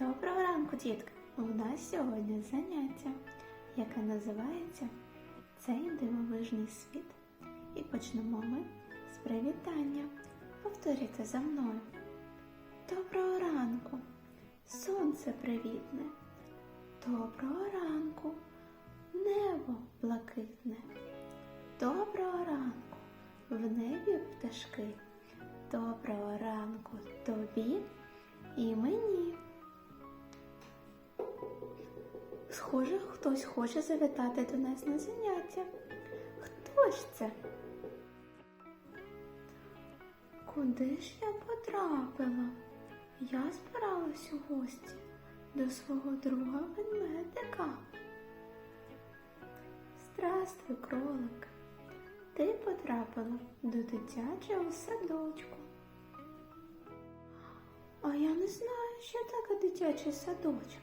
Доброго ранку, дітки! У нас сьогодні заняття, яке називається Цей дивовижний світ. І почнемо ми з привітання. Повторюйте за мною. Доброго ранку! Сонце привітне. Доброго ранку, небо блакитне. Доброго ранку, в небі пташки. Доброго ранку хтось хоче завітати до нас на заняття. Хто ж це? Куди ж я потрапила? Я збиралась у гості до свого друга ведмедика. Здравствуй, кролик. Ти потрапила до дитячого садочку. А я не знаю, що таке дитячий садочок.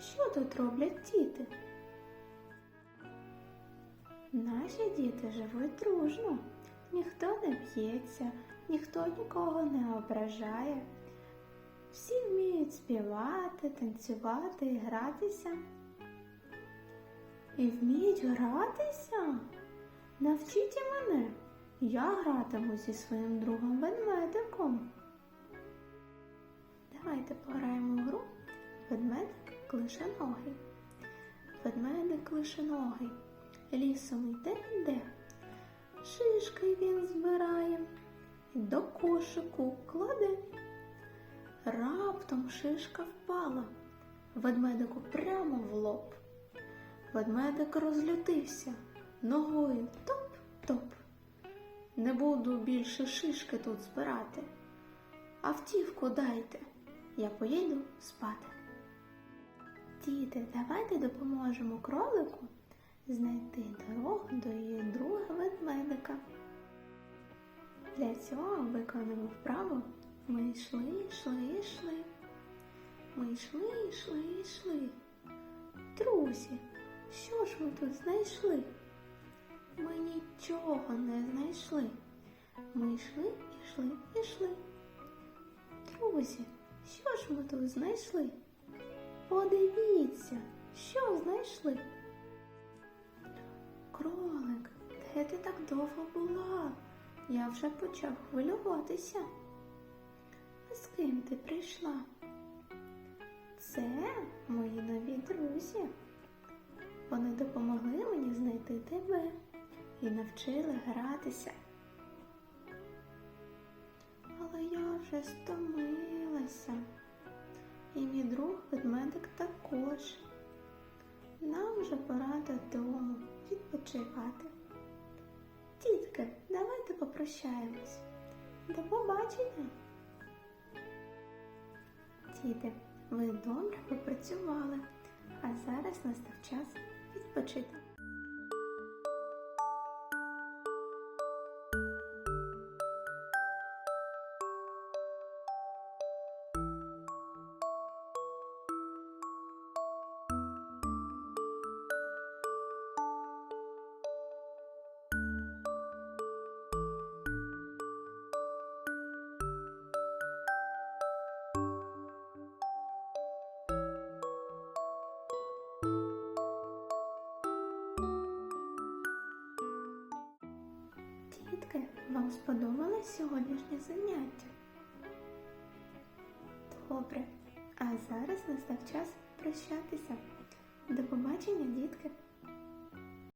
Що тут роблять діти? Наші діти живуть дружно. Ніхто не б'ється, ніхто нікого не ображає. Всі вміють співати, танцювати і гратися. І вміють гратися? Навчіть і мене. Я гратиму зі своїм другом ведмедиком. Давайте пограємо в гру ведмедик клишеногий. Ведмедик клишеногий. Лісом йде йде. Шишки він збирає і до кошику кладе. Раптом шишка впала ведмедику прямо в лоб. Ведмедик розлютився ногою топ-топ. Не буду більше шишки тут збирати. Автівку дайте, я поїду спати. Діти, давайте допоможемо кролику знайти дорогу до її друга ведмедика. Для цього виконуємо вправу ми йшли, йшли, йшли. Ми йшли, йшли, йшли. Друзі, що ж ви тут знайшли? Ми нічого не знайшли. Ми йшли, йшли, йшли. Друзі, що ж ми тут знайшли? Подивіться, що знайшли. Кролик, де ти так довго була? Я вже почав хвилюватися. А з ким ти прийшла? Це мої нові друзі. Вони допомогли мені знайти тебе і навчили гратися. Але я вже стомилася. І мій друг ведмедик також. Вже пора додому відпочивати. Тітки, давайте попрощаємось. До побачення. Діти, ви добре попрацювали, а зараз настав час відпочити. Вам сподобалось сьогоднішнє заняття? Добре. А зараз настав час прощатися. До побачення, дітки!